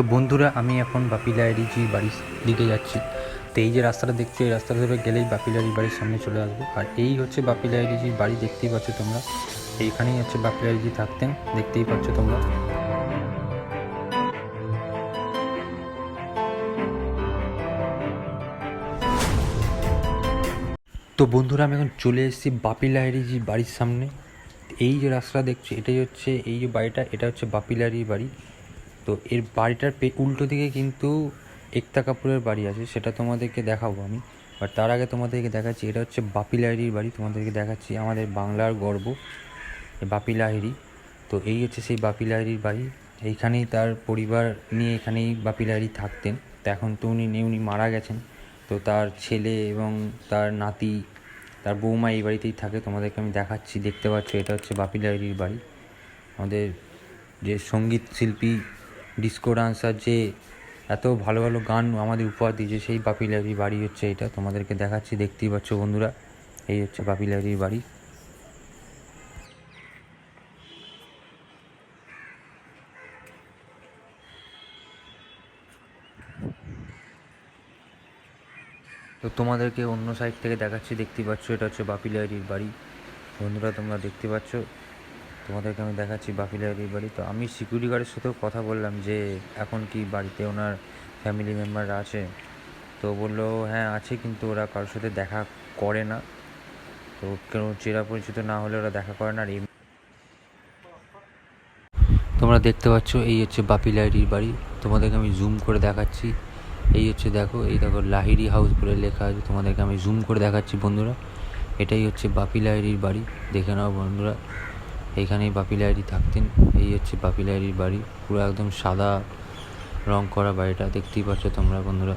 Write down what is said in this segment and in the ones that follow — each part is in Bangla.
তো বন্ধুরা, আমি এখন বাপিলারিজি বাড়ির দিকে যাচ্ছি। তো এই যে রাস্তাটা দেখছ, এই রাস্তাটা ধরে গেলেই বাপিলারি বাড়ির সামনে চলে আসব। আর এই হচ্ছে বাপিলারিজির বাড়ি, দেখতেই পাচ্ছ তোমরা। এইখানেই হচ্ছে বাপিলারিজি থাকতেন, দেখতেই পাচ্ছ তোমরা। তো বন্ধুরা, আমি এখন চলে এসেছি বাপি লাহিরিজির বাড়ির সামনে। এই যে রাস্তাটা দেখছ, এটাই হচ্ছে, এই যে বাড়িটা, এটা হচ্ছে বাপি বাড়ি। তো এর বাড়িটার পে উল্টো দিকে কিন্তু একতা কাপুরের বাড়ি আছে, সেটা তোমাদেরকে দেখাবো আমি। বাট তার আগে তোমাদেরকে দেখাচ্ছি, এটা হচ্ছে বাপি লাহিরির বাড়ি, তোমাদেরকে দেখাচ্ছি আমাদের বাংলার গর্ব বাপি লাহিরি তো এই হচ্ছে সেই বাপি লাহিরির বাড়ি, এইখানেই তার পরিবার নিয়ে এখানেই বাপি লাহিরি থাকতেন। তো এখন তো উনি নেই, উনি মারা গেছেন। তো তার ছেলে এবং তার নাতি, তার বৌমা এই বাড়িতেই থাকে, তোমাদেরকে আমি দেখাচ্ছি, দেখতে পাচ্ছ, এটা হচ্ছে বাপি লাহিরির বাড়ি। আমাদের যে সংগীত শিল্পী ডিস্কো ডান্সার যে এত ভালো ভালো গান আমাদের উপহার দিয়েছে, সেই বাপি লাহিরির বাড়ি হচ্ছে এটা। তোমাদেরকে দেখাচ্ছি, দেখতেই পাচ্ছ বন্ধুরা, এই হচ্ছে বাপি লাহিরির বাড়ি। তো তোমাদেরকে অন্য সাইড থেকে দেখাচ্ছি, দেখতেই পাচ্ছ, এটা হচ্ছে বাপি লাহিরির বাড়ি। বন্ধুরা, তোমরা দেখতে পাচ্ছ তোমাদেরকে আমি দেখাচ্ছি বাপি লাহিরির বাড়ি। তো আমি সিকিউরিটি গার্ডের সাথেও কথা বললাম যে, এখন কি বাড়িতে ওনার ফ্যামিলি মেম্বাররা আছে? তো বলল হ্যাঁ আছে, কিন্তু ওরা কারোর সাথে দেখা করে না। তো কেউ চেরা পরিচিত না হলে ওরা দেখা করে না, আর তোমরা দেখতে পাচ্ছ, এই হচ্ছে বাপি লাহিরির বাড়ি। তোমাদেরকে আমি জুম করে দেখাচ্ছি। এই হচ্ছে দেখো, এই দেখো লাহিরি হাউস বলে লেখা আছে। তোমাদেরকে আমি জুম করে দেখাচ্ছি, বন্ধুরা। এটাই হচ্ছে বাপি লাহিরির বাড়ি। দেখে নাও, বন্ধুরা। এইখানেই বাপি লাইরি থাকতেন। এই হচ্ছে বাপি লাইরির বাড়ি। পুরো একদম সাদা রং করা বাড়িটা। দেখতেই পাচ্ছ তোমরা বন্ধুরা।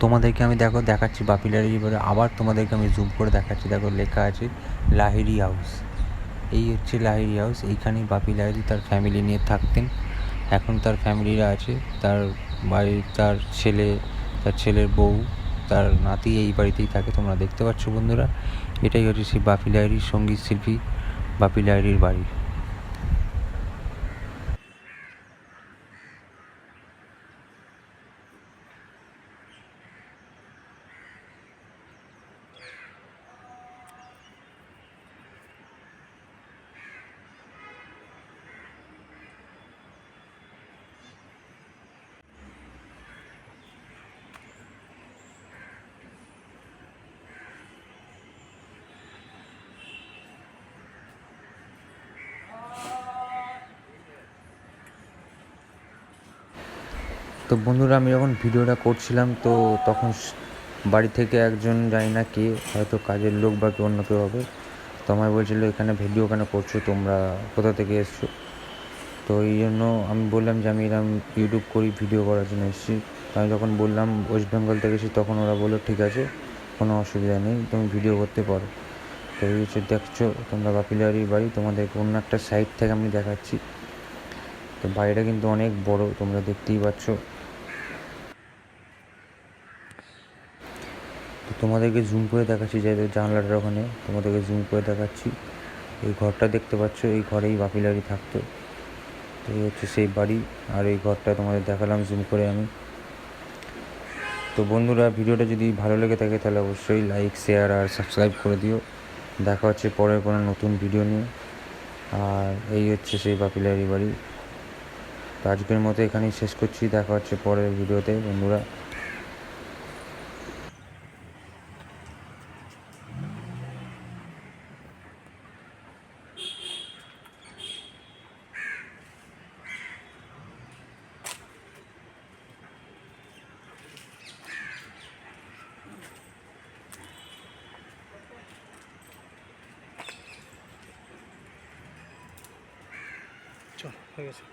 তোমাদেরকে আমি দেখো, দেখাচ্ছি বাপি লাহিরি বলে। আবার তোমাদেরকে আমি জুম করে দেখাচ্ছি। দেখো, লেখা আছে লাহিরি হাউস এই হচ্ছে লাহিরি হাউস এইখানেই বাপি লাহিরি তার ফ্যামিলি নিয়ে থাকতেন। এখন তার ফ্যামিলিরা আছে। তার বাড়ির তার ছেলে, তার ছেলের বউ, তার নাতি এই বাড়িতেই থাকে তোমরা দেখতে পাচ্ছ বন্ধুরা। এটাই হচ্ছে সেই বাপি লাহিরির সংগীত শিল্পী, বাপি লাহিরির বাড়ি। তো বন্ধুরা, আমি যখন ভিডিওটা করছিলাম, তো তখন বাড়ি থেকে একজন জানি না কে, হয়তো কাজের লোক বা কেউ অন্য কেউ হবে, তো আমায় বলছিলো, এখানে ভিডিও কেন করছ তোমরা? কোথা থেকে এসছো? তো এই জন্য আমি বললাম যে, আমি এরকম ইউটিউব করি, ভিডিও করার জন্য এসেছি। আমি যখন বললাম ওয়েস্ট বেঙ্গল থেকে এসেছি, তখন ওরা বলল, ঠিক আছে, কোনো অসুবিধা নেই, তুমি ভিডিও করতে পারো। তো এই হচ্ছে, দেখছ, তোমরা বাপিলারির বাড়ি তোমাদেরকে অন্য একটা সাইড থেকে আমি দেখাচ্ছি। তো বাড়িটা কিন্তু অনেক বড়, তোমরা দেখতেই পাচ্ছ তো তোমাদেরকে জুম করে দেখাচ্ছি, যে জানলাটার ওখানে তোমাদেরকে জুম করে দেখাচ্ছি। এই ঘরটা দেখতে পাচ্ছ, এই ঘরেই বাপিলারি থাকতো। তো এই হচ্ছে সেই বাড়ি, আর এই ঘরটা তোমাদের দেখালাম জুম করে আমি। তো বন্ধুরা, ভিডিওটা যদি ভালো লেগে থাকে, তাহলে অবশ্যই লাইক শেয়ার আর সাবস্ক্রাইব করে দিও। দেখা হচ্ছে পরের কোনো নতুন ভিডিও নিয়ে। আর এই হচ্ছে সেই বাপিলারি বাড়ি। তো আজকের মতো এখানেই শেষ করছি। দেখা হচ্ছে পরের ভিডিওতে বন্ধুরা। চল হয়ে গেছে।